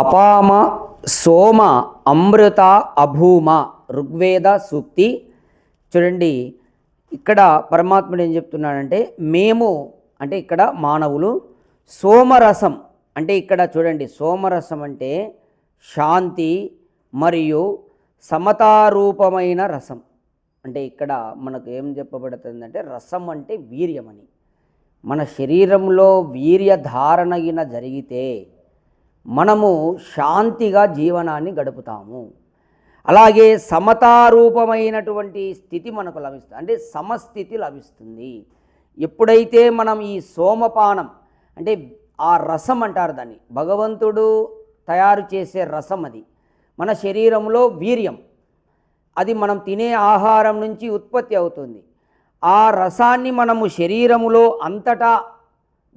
అపామ సోమ అమృత అభూమ ఋగ్వేద సూక్తి. చూడండి ఇక్కడ పరమాత్ముడు ఏం చెప్తున్నాడంటే మేము అంటే ఇక్కడ మానవులు సోమరసం అంటే ఇక్కడ చూడండి సోమరసం అంటే శాంతి మరియు సమతారూపమైన రసం. అంటే ఇక్కడ మనకు ఏం చెప్పబడుతుందంటే రసం అంటే వీర్యమని. మన శరీరంలో వీర్యధారణ జరిగితే మనము శాంతిగా జీవనాన్ని గడుపుతాము. అలాగే సమతారూపమైనటువంటి స్థితి మనకు లభిస్తుంది. అంటే సమస్థితి లభిస్తుంది. ఎప్పుడైతే మనం ఈ సోమపానం అంటే ఆ రసం అంటారు దాన్ని భగవంతుడు తయారు చేసే రసం అది మన శరీరంలో వీర్యం అది మనం తినే ఆహారం నుంచి ఉత్పత్తి అవుతుంది. ఆ రసాన్ని మనము శరీరములో అంతటా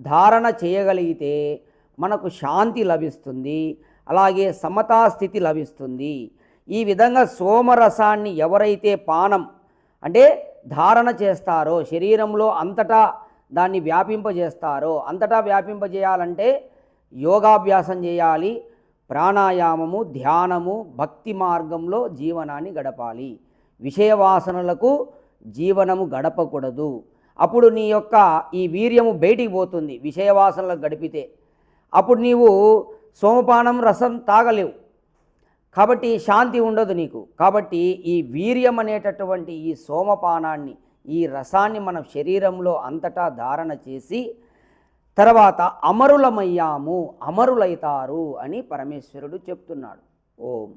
ధారణ చేయగలిగితే మనకు శాంతి లభిస్తుంది అలాగే సమతా స్థితి లభిస్తుంది. ఈ విధంగా సోమరసాన్ని ఎవరైతే పానం అంటే ధారణ చేస్తారో శరీరంలో అంతటా దాన్ని వ్యాపింపజేస్తారో అంతటా వ్యాపింపజేయాలంటే యోగాభ్యాసం చేయాలి ప్రాణాయామము ధ్యానము భక్తి మార్గంలో జీవనాన్ని గడపాలి. విషయవాసనలకు జీవనము గడపకూడదు. అప్పుడు నీ యొక్క ఈ వీర్యము బయటికి పోతుంది విషయవాసనలకు గడిపితే. అప్పుడు నీవు సోమపానం రసం తాగలేవు. కాబట్టి శాంతి ఉండదు నీకు. కాబట్టి ఈ వీర్యం అనేటటువంటి ఈ సోమపానాన్ని ఈ రసాన్ని మన శరీరంలో అంతటా ధారణ చేసి తర్వాత అమరులమయ్యాము అమరులైతారు అని పరమేశ్వరుడు చెప్తున్నాడు. ఓం.